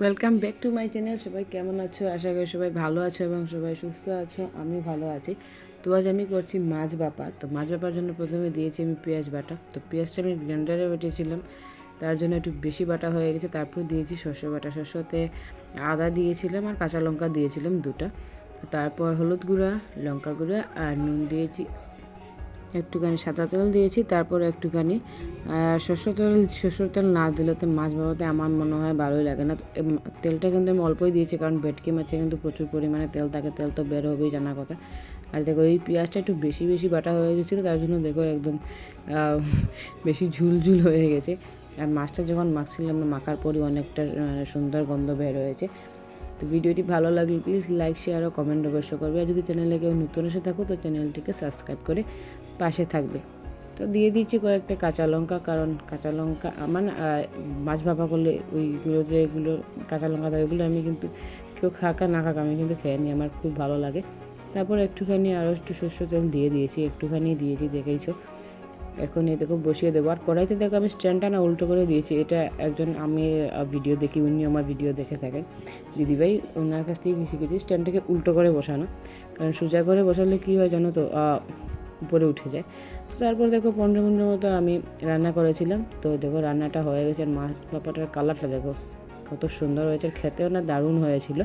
Welcome back to my channel সবাই কেমন আছো? আশা করি সবাই ভালো আছো এবং সবাই সুস্থ আছো। আমি ভালো আছি। তো আজ আমি করছি মাছ বাপা। তো মাছ বাপার জন্য প্রথমে দিয়েছি আমি পেঁয়াজ বাটা। তো পেঁয়াজটা আমি ব্লেন্ডারে বেটেছিলাম। তার জন্য একটু বেশি বাটা হয়ে গেছে। তারপর দিয়েছি শস্য বাটা। শস্যতে আদা দিয়েছিলাম আর কাঁচা লঙ্কা দিয়েছিলাম দুটা। তারপর হলুদ গুঁড়া, লঙ্কা গুঁড়া আর নুন দিয়েছি একটুখানি সাদা তেল দিয়েছি, তারপর একটুখানি শস্য তেল শস্য তেল না দিলে তো মাছ বাবাতে আমার মনে হয় ভালোই লাগে না। তেলটা কিন্তু আমি অল্পই দিয়েছি, কারণ ভেটকি মাছে কিন্তু প্রচুর পরিমাণে তেল থাকে, তেল তো বের হবেই জানা কথা। আর দেখো, এই পেঁয়াজটা একটু বেশি বেশি বাটা হয়ে গেছিল, তার জন্য দেখো একদম বেশি ঝুলঝুল হয়ে গেছে। আর মাছটা যখন মাখছিলাম, মাখার পরই অনেকটা সুন্দর গন্ধ বের হয়েছে। তো ভিডিওটি ভালো লাগলে প্লিজ লাইক শেয়ার ও কমেন্ট অবশ্য করবে। আর যদি চ্যানেলে কেউ নতুন এসে থাকো, তো চ্যানেলটিকে সাবস্ক্রাইব করে পাশে থাকবে। তো দিয়ে দিচ্ছি কয়েকটা কাঁচা লঙ্কা, কারণ কাঁচা লঙ্কা আমার মাছ ভাপা করলে ওইগুলো যে এগুলো কাঁচা লঙ্কা থাকে ওগুলো আমি কিন্তু কেউ খাকা না খাক, আমি কিন্তু খেয়ে নিই, আমার খুব ভালো লাগে। তারপর একটুখানি আরও একটু সর্ষে তেল দিয়ে দিয়েছি, একটুখানি দিয়েছি, দেখেইছো। এখন এই দেখো বসিয়ে দেবো। আর কড়াইতে দেখো আমি স্ট্যান্ডটা না উল্টো করে দিয়েছি। এটা একজন আমি ভিডিও দেখি, উনি আমার ভিডিও দেখে থাকেন। দিদিভাই ওনার কাছ থেকে শিখেছি। স্ট্যান্ডটাকে উল্টো করে বসানো। কারণ সোজা করে বসালে কী হয় জানো তো উপরে উঠে যায়। তো তারপর দেখো পনেরো মিনিটের মতো আমি রান্না করেছিলাম। তো দেখো রান্নাটা হয়ে গেছে। আর মাছ পাপাটার কালারটা দেখো কত সুন্দর হয়েছে। খেতেও না দারুণ হয়েছিল।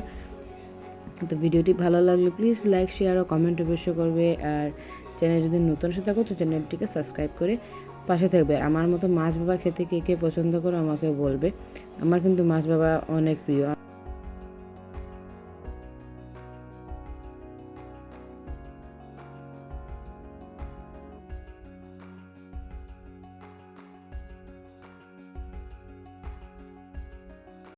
তো ভিডিওটি ভালো লাগলে প্লিজ লাইক শেয়ার ও কমেন্ট অবশ্য করবে। আর চ্যানেল যদি নতুন এসে থাকো, তো চ্যানেলটিকে সাবস্ক্রাইব করে পাশে থাকবে। আমার মতো মাছ বাবা খেতে কে কে পছন্দ করো আমাকে বলবে। আমার কিন্তু মাছ বাবা অনেক প্রিয়।